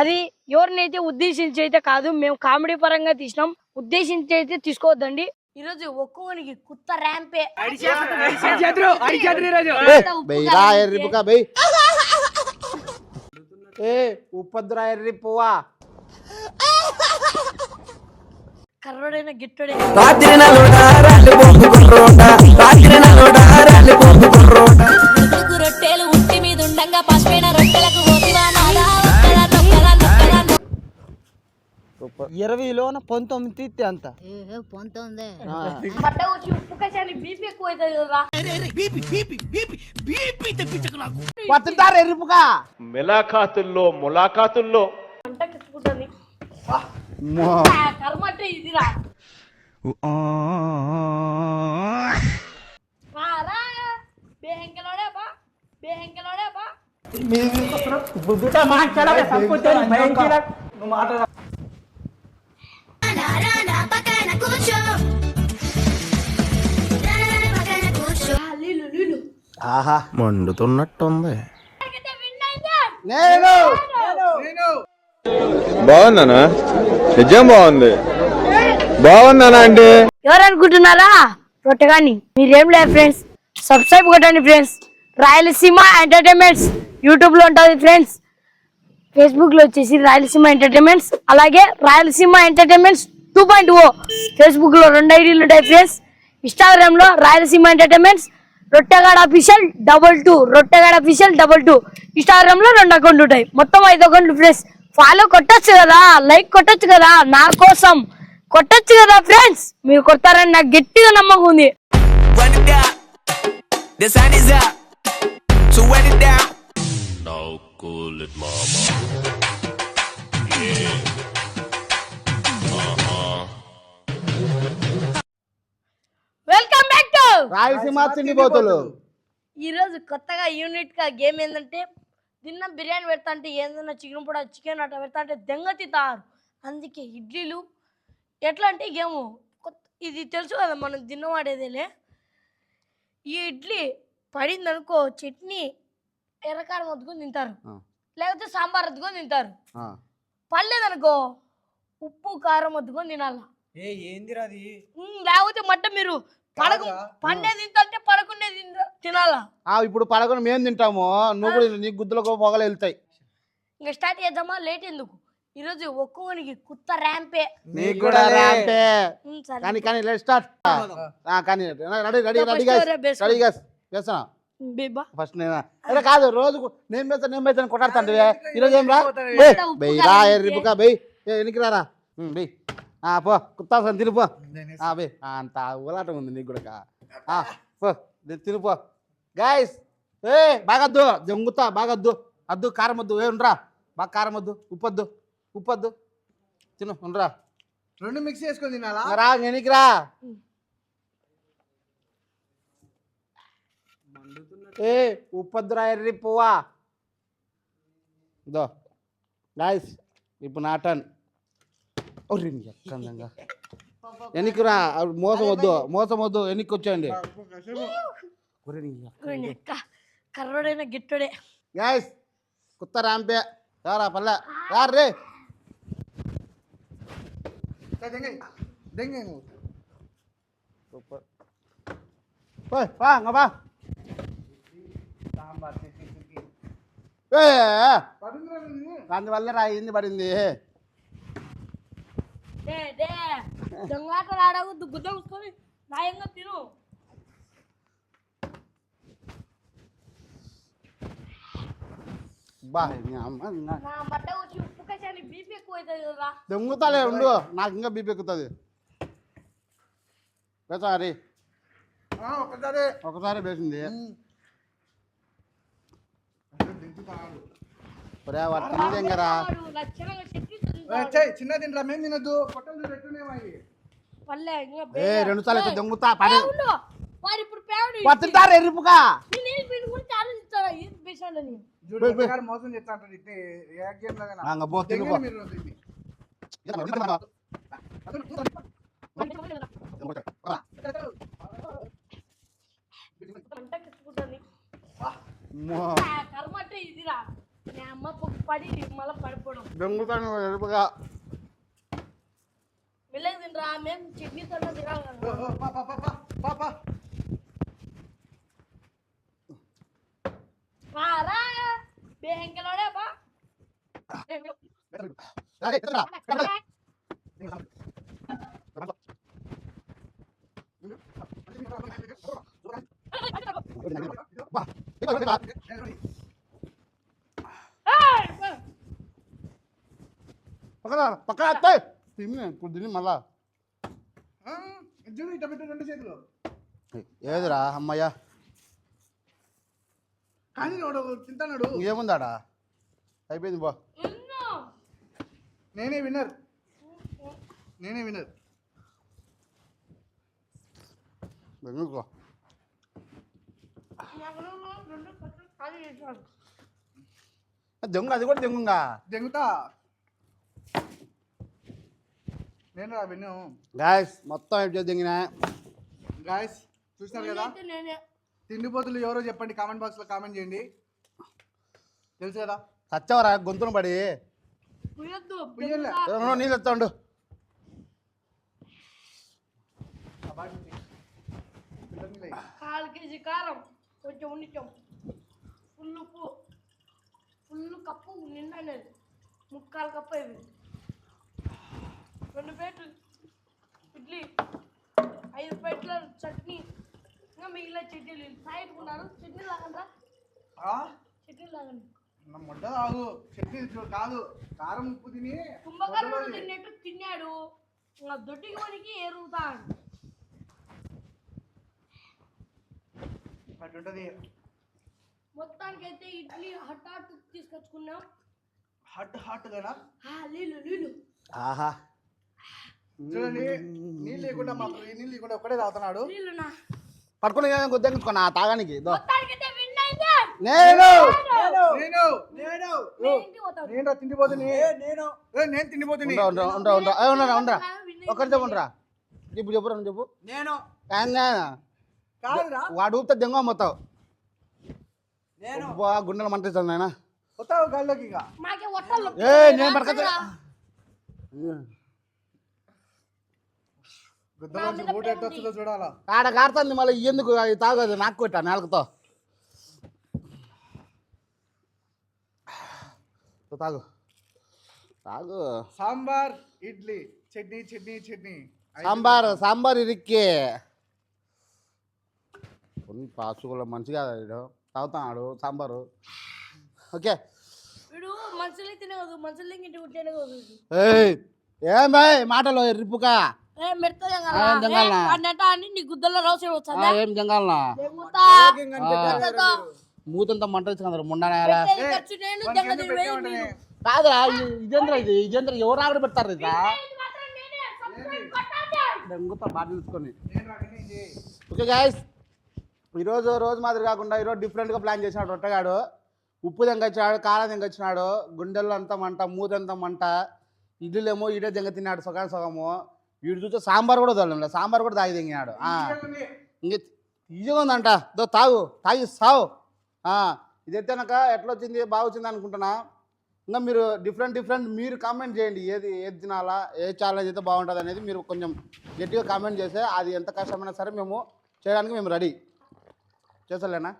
అది ఎవరినైతే ఉద్దేశించి అయితే కాదు మేము కామెడీ పరంగా తీసినాం. ఉద్దేశించి అయితే తీసుకోవద్దండి. ఈరోజు ఒక్కొక్కనికి కుత్త ర్యాంపే. ఏ పువ్వా? కర్రోడైన గిట్టుడే. ఉడుకు ఇరవైలోన పంతొమ్మిది తీస్తే కదరా. పత్తింటారు ఎర్రిపుక మిలాఖాతుల్లో ములాఖాతుల్లో. పంట ఆహా. మండుతున్నట్టుంది. నేను. బాగుందనా నిజం బాగుంది. బాగుందనా అంటే ఎవరు అనుకుంటున్నారా రొట్టెగాని. మీరేం లేదు ఫ్రెండ్స్? సబ్స్క్రైబ్ కొట్టండి ఫ్రెండ్స్. రాయలసీమ ఎంటర్టైన్మెంట్స్ యూట్యూబ్లో ఉంటుంది ఫ్రెండ్స్. ఫేస్బుక్లో వచ్చేసి రాయలసీమ ఎంటర్టైన్మెంట్స్ అలాగే Rayalaseema entertainments two point o ఫేస్బుక్లో రెండు ఐడీలు ఉంటాయి ఫ్రెండ్స్ ఇన్స్టాగ్రామ్లో Rayalaseema entertainments Rottegada official double two Rottegada official double two ఇన్స్టాగ్రామ్లో రెండు అకౌంట్లు ఉంటాయి. మొత్తం ఐదు అకౌంట్లు ఫ్రెండ్స్ ఫాలో కొట్టొచ్చు కదా? లైక్ కొట్టచ్చు కదా? నా కోసం కొట్టచ్చు కదా ఫ్రెండ్స్ మీరు కొడతారని నాకు గట్టిగా నమ్మకం ఉంది. Run it it రాయలసీమ తిండి పోతులు ఈ రోజు కొత్తగా యూనిట్గా గేమ్ ఏంటంటే తిన్న బిర్యానీ పెడతా అంటే ఏందన్నా చికెన్ పొడ చికెన్ అట్లా పెడతా అంటే దెంగతి తారు అందుకే ఇడ్లీలు ఎట్లా అంటే గేమ్ కొత్త ఇది తెలుసు కదా మనం తిన్నవాడేదేలే ఈ ఇడ్లీ పడింది అనుకో చట్నీ ఎర్రకారం వద్దుకొని తింటారు. లేకపోతే సాంబార్ వద్దుకొని తింటారు. ఆ. పర్లేదనుకో ఉప్పు కారం వద్దుకొని తినాలా. లేకపోతే మట్ట మీరు పడకు కాదురా. పండే తింటే పడకుండే తిన- తినాలా? ఆ ఇప్పుడు పడకొని మేము తింటాము. నువ్వు కూడా నీ గుద్దులకు పొగలు వెళ్తాయి. ఇంకా స్టార్ట్ చేద్దామా? లేట్ ఎందుకు? ఈరోజు ఒక్కొక్కనికి కుత్త ర్యాంపే. నీకు కూడా సరే. కానీ కానీ లెట్ స్టార్ట్ కానీ ready ready ready? Ready guys చేస్తున్నా ఫస్ట్ నేను? అరే కాదు రోజు నేను వేస్తా నేను కొట్టాడుతాండి ఈరోజు ఏం రా? బెయ్యి రా? ఎర్రిపుక బెయ్యి ఏ ఎనికి రారా? బెయ్యి పో కుత్తాసని తినిపో ఆ, అంత ఊలాటం ఉంది నీకు కూడా పో ది- తినిపో గాయస్ ఏ బాగద్దు జంగుతా బాగద్దు. అద్దు కారం వద్దు. ఏ ఉండరా. బాగా కారం వద్దు ఉప్పొద్దు ఉప్పొద్దు తిను ఉండరా. రెండు మిక్స్ చేసుకొని తినాలా? రా ఎనికి రా. ఏ ఉప్పొద్దురా ఎర్రి పువ్వా. ఇదో గాయస్ ఇప్పుడు నా టర్న్ ఒర్రి నీ ఎక్కందంగా ఎన్నికిరా మోసం వద్దు మోసం వద్దు ఎన్నికి వచ్చేయండి ఒర్రి నీ ఎక్క. ఓయ్ నెక్క, కర్రోడైన గిట్టుడే గాయస్ కుత్త రాంపే యారా పల్లె యార్ రే దెంగే దెంగే నువ్వు సూపర్ పోయ్ పా ఇంకా పా ఏ పడుందిరా నువ్వు అందువల్ల రా అయింది పడింది డే డే దొంగాటలు ఆడవద్దు గుద్ద కూసుకొని న్యాయంగా తిను బా నీ అమ్మ ఇంకా నా బట్ట వచ్చి ఉప్పు కషాయాన్ని బీపీ ఎక్కువ అవుతుంది కదరా దొంగతాలే ఉండు నాకు ఇంకా బీపీ ఎక్కుతుంది. ఆ, ఒకసారి. ఒకసారి వేసింది. ఒరే వాడు తినదేం కదా? వాడు లక్షణంగా చెట్టు ఏ, చెయ్, చిన్న తింటా మేము తినద్దు. పొట్టలు పెట్టునేమో అవి. పల్లె ఇంకా ఏ బే- రెండు సార్లు అయితే ఏయ్, దొంగతా పని. ఏ ఉండు. వాడు ఇప్పుడు పేడు పత్తింటారు ఎర్రిపుగా నేను వీడి గురించి ఆలోచిస్తాడా ఏం పేషాలని చూడు పోయ్, పోయ్. ఒక్కగాడు మోసం చేస్తా అంటాడు ఆ, ఇంకా పో, తిను పో. అమ్మో. పడి మళ్ళీ పడిపోవడం. దొంగతాను ఎరుపుగా మెల్లగా తినరా మేము చట్నీతో తినాలి ఓ, ఓ, పా, పా, పా, పా, పా, పా. పారా బేంకలోనే బా అరే, ఎత్తురా, ఎత్తురా. బా, పక్కన పక్కన అత్తే తిని ఇప్పుడు తిని మళ్ళా. చూడు ఇట్ట పెట్టు రెండు చేతులు. ఏదిరా అమ్మయ్యా? కానీ వాడు తింటాడు ఇంకేముందాడా? అయిపోయింది బా నేనే విన్నర్. నేనే విన్నర్. ఎందుకో? దొంగ అది కూడా దొంగగా దెంగుతా? నేను రా విన్ను. గాయస్ మొత్తం అయిపోయి దొంగినా. గాయస్ చూసినారు కదా? అయితే నేనే? తిండిపోతులు ఎవరో చెప్పండి కామెంట్ బాక్స్లో కామెంట్ చేయండి. తెలుసు కదా? చచ్చావరా గొంతును పడి. నీళ్ళు వేయి. కాలు కేజీ కారం కొంచెం ఉండిచాం ఫుల్ ఉప్పు ఫుల్ కప్పు నిండనేది ముక్కాలు కప్పు అయింది రెండు ప్లేట్లు ఇడ్లీ ఐదు ప్లేట్ల చట్నీ. ఇంకా మిగిలిన చట్నీలు. సైడ్ ఉన్నారు చట్నీ లాగండి ఆ? చట్నీ లాగండి మొడ్డ కాదు చట్నీ కాదు. కారం ఉప్పు తిని కుంభకర్ణుడు తిన్నట్టు తిన్నాడు. ఇంకా దొడ్డికి మనకి ఎరుగుతాడు. అటుంటది మొత్తానికైతే ఇడ్లీ హఠాత్ తీసుకొచ్చుకున్నాం. హాట్ హాట్ కదా ఆ, నీళ్ళు నీళ్ళు ఆహా. చూడండి నీళ్ళు లేకుండా ఈ నీళ్ళు లేకుండా ఒక్కడే తాగుతున్నాడు. పట్టుకుని గుద్దెంచుకున్నా తాగానికి నేను! నేను! నేను! పోతాను నేను నేను! నేను తిండిపోతుని. ఉండరా ఉండరా చెప్పు ఉండరా. చెప్పు చెప్పు రండి చెప్పు. నేను! వాడు ఊపితే దెంగ మొత్తావు. నేను! అబ్బా గుండెలు మంటిస్తాను నాయన. వస్తావు గాల్లోకి ఏ నేను పడకత ఆడ కారుతుంది మళ్ళీ ఎందుకు? అది తాగదు నాకు కొట్టా నాలుగుతో తాగు. తాగు. సాంబార్ ఇడ్లీ చట్నీ చట్నీ చట్నీ. సాంబార్ సాంబార్ ఇరిక్కి. కొన్ని పాసుకుల మంచిగా వీడు. తాగుతున్నాడు సాంబారు. ఓకే. ఏం బాయ్ మాటలు రిప్పుకా ఏ జంగాలనా? మూతంతా మంట ఇచ్చుకున్నారు ముండనాయాలా. కాదురా ఇదేంద్ర ఇది? ఇదేంద్ర ఎవరు ఆవిడ పెడతారు ఇదా? ఇది మాత్రం నేనే, subscribe కొట్టండి. దెంగుతా బాగా ఓకే గాయస్ ఈరోజు రోజు మాదిరి కాకుండా ఈరోజు డిఫరెంట్గా ప్లాన్ చేసినాడు రొట్టెగాడు. ఉప్పు దెంగొచ్చినాడు కారం దెంగొచ్చినాడు గుండెల్లో అంతా మంట మూతంతా మంట ఇడ్లీలేమో ఈడే దెంగ తిన్నాడు సగం సగము. వీడు చూస్తే సాంబార్ కూడా వదలండి సాంబార్ కూడా తాగి దెంగినాడు. ఇంక ఈజీగా ఉందంట దో తాగు తాగి సావు. ఆ, ఇది ఎత్తేనాక ఎట్లా వచ్చింది బాగా వచ్చింది అనుకుంటున్నా. ఇంకా మీరు డిఫరెంట్ డిఫరెంట్ మీరు కామెంట్ చేయండి ఏది ఏది తినాలా ఏ ఛాలెంజ్ అయితే బాగుంటుంది అనేది మీరు కొంచెం గట్టిగా కామెంట్ చేస్తే అది ఎంత కష్టమైనా సరే మేము చేయడానికి మేము రెడీ. చేసలేనా